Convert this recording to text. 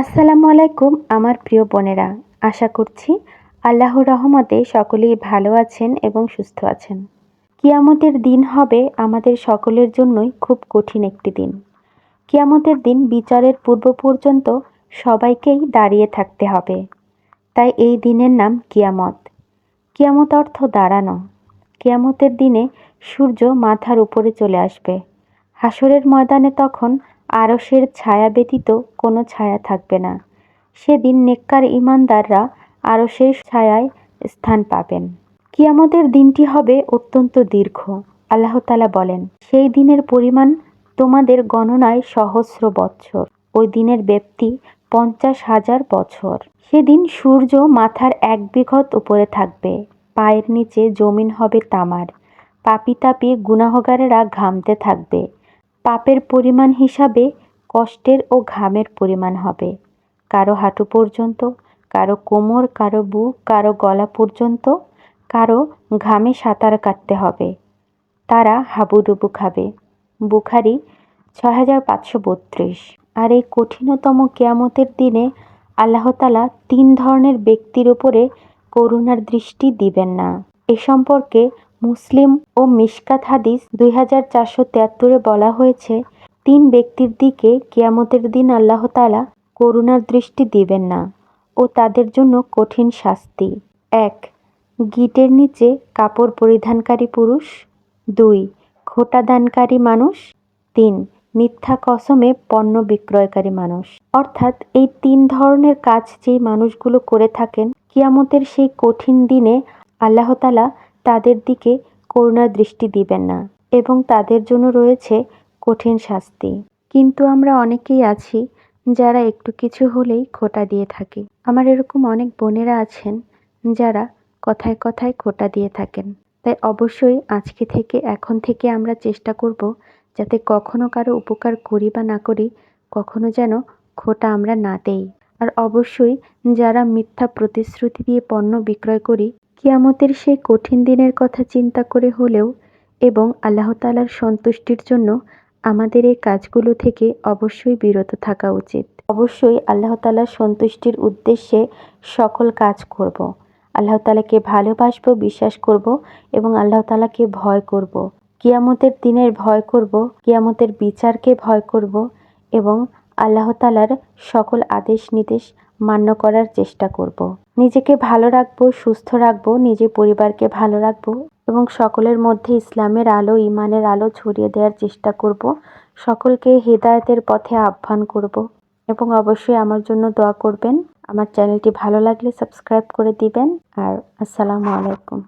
আসসালামু আলাইকুম, আমার প্রিয় বোনেরা। আশা করছি আল্লাহর রহমতে সকলেই ভালো আছেন এবং সুস্থ আছেন। কিয়ামতের দিন হবে আমাদের সকলের জন্যই খুব কঠিন একটি দিন। কিয়ামতের দিন বিচারের পূর্ব পর্যন্ত সবাইকেই দাঁড়িয়ে থাকতে হবে। তাই এই দিনের নাম কিয়ামত। কিয়ামত অর্থ দাঁড়ানো। কিয়ামতের দিনে সূর্য মাথার উপরে চলে আসবে। হাসরের ময়দানে তখন আরসের ছায়া ব্যতীত কোনো ছায়া থাকবে না। সেদিন নেককার ইমানদাররা আরসের ছায়ায় স্থান পাবেন। কিয়ামতের দিনটি হবে অত্যন্ত দীর্ঘ। আল্লাহ তালা বলেন, সেই দিনের পরিমাণ তোমাদের গণনায় সহস্র বৎসর, ওই দিনের ব্যক্তি পঞ্চাশ হাজার বছর সেদিন সূর্য মাথার এক বিঘত উপরে থাকবে, পায়ের নিচে জমিন হবে তামার, পাপি তাপি গুনাহগারেরা ঘামতে থাকবে। পাপের পরিমাণ হিসাবে কষ্টের ও ঘামের পরিমাণ হবে। কারও হাঁটু পর্যন্ত, কারও কোমর, কারও বুক, কারও গলা পর্যন্ত, কারও ঘামে সাঁতার কাটতে হবে। তারা হাবুডুবু খাবে। বুখারি ছ হাজার পাঁচশো বত্রিশ। আর এই কঠিনতম কেয়ামতের দিনে আল্লাহতালা তিন ধরনের ব্যক্তির উপরে করুণার দৃষ্টি দিবেন না। এ সম্পর্কে মুসলিম ও মিশকাত হাদিস দুই হাজার চারশো বলা হয়েছে, তিন ব্যক্তির দিকে কিয়ামতের দিন আল্লাহ তালা করুণার দৃষ্টি দিবেন না ও তাদের জন্য কঠিন শাস্তি। এক, গিটের নিচে কাপড় পরিধানকারী পুরুষ। দুই, খোটা দানকারী মানুষ। তিন, মিথ্যা কসমে পণ্য বিক্রয়কারী মানুষ। অর্থাৎ এই তিন ধরনের কাজ যেই মানুষগুলো করে থাকেন, কিয়ামতের সেই কঠিন দিনে আল্লাহতালা তাদের দিকে করুণার দৃষ্টি দিবেন না এবং তাদের জন্য রয়েছে কঠিন শাস্তি। কিন্তু আমরা অনেকেই আছি যারা একটু কিছু হলেই খোটা দিয়ে থাকি। আমার এরকম অনেক বোনেরা আছেন যারা কথায় কথায় খোটা দিয়ে থাকেন। তাই অবশ্যই আজকে থেকে, এখন থেকে আমরা চেষ্টা করব যাতে কখনো কারও উপকার করি বা না করি, কখনো যেন খোটা আমরা না দেই। আর অবশ্যই যারা মিথ্যা প্রতিশ্রুতি দিয়ে পণ্য বিক্রয় করি কিয়ামতের সেই কঠিন দিনের কথা চিন্তা করে হলেও এবং আল্লাহ তালার সন্তুষ্টির জন্য আমাদের এই কাজগুলো থেকে অবশ্যই বিরত থাকা উচিত অবশ্যই আল্লাহ তালার সন্তুষ্টির উদ্দেশ্যে সকল কাজ করব। আল্লাহ তালাকে ভালোবাসবো, বিশ্বাস করব এবং আল্লাহ তালাকে ভয় করব। কিয়ামতের দিনের ভয় করব, কিয়ামতের বিচারকে ভয় করব এবং আল্লাহ তালার সকল আদেশ নির্দেশ মান্য করার চেষ্টা করব। নিজেকে ভালো রাখব, সুস্থ রাখব নিজের পরিবারকে ভালো রাখব এবং সকলের মধ্যে ইসলামের আলো, ইমানের আলো ছড়িয়ে দেওয়ার চেষ্টা করব। সকলকে হেদায়তের পথে আহ্বান করব এবং অবশ্যই আমার জন্য দোয়া করবেন। আমার চ্যানেলটি ভালো লাগলে সাবস্ক্রাইব করে দিবেন। আর আসসালামু আলাইকুম।